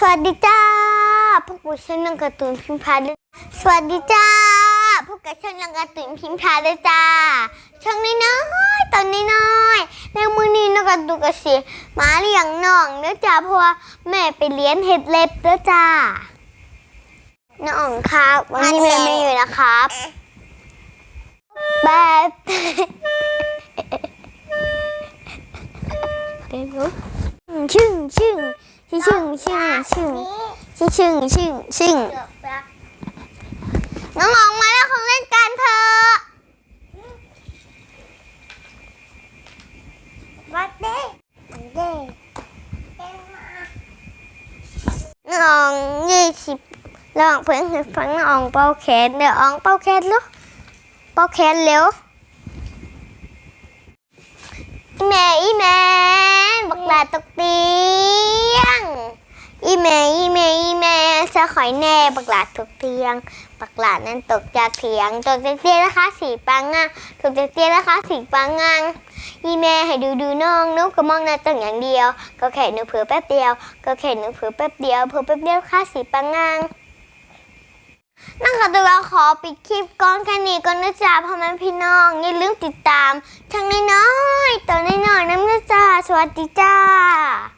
สวัสดีจ้าพวกกูช่างนังการ์ตูนพิมพ์พาด้วยสวัสดีจ้าพวกกับช่างนังการ์ตูนพิมพ์พาด้วยจ้า ช่างน้อยๆตอนน้อยๆในมือนี้นักการ์ตูนกสิมาเลี้ยงน้องเด้อจ้าเพราะว่าแม่ไปเลี้ยงเห็ดเล็บเด้อจ้า น้องครับ วันนี้แม่ไม่อยู่นะครับแบบเดี๋ยว ชึ่งชึ่งชึ่งชึ่งชึ่งชึ่งชึ่งชึ่งชึ่งชึ่งน้องออกมาแล้วของเล่นกันเถอะวัดเด้เด้น้องยี่สิบลองเพื่อนให้ฟังน้องเป่าแขนเดี๋ยวน้องเป่าแขนลูกเป่าแขนเร็วอีแม่อีแม่บักหลาตกเตียงอี แม่อีแม่อีแม่จะข่อยแน่บักหลาตกเตียงบักหลานั้นตกจากเถียงตกจากเตียงนะคะสีปังงางตกจากเตียงนะคะสีปังงางอีแม่ให้ดูดูน้องนุ๊กก็มองหน้าต่างอย่างเดียว ก็แค่หนูเผือแป๊บเดียว ก็แค่หนูเผือแป๊บเดียวเผือแป๊บเดียวค่ะสีปังงางนั่งกับตัวเราขอปิดคลิปก่อนแค่นี้ก่อนนะจ๊ะพ่อแม่พี่น้องอย่าลืมติดตามช่างน้อยๆตัวน้อยๆน้ำนะจ๊ะสวัสดีจ้า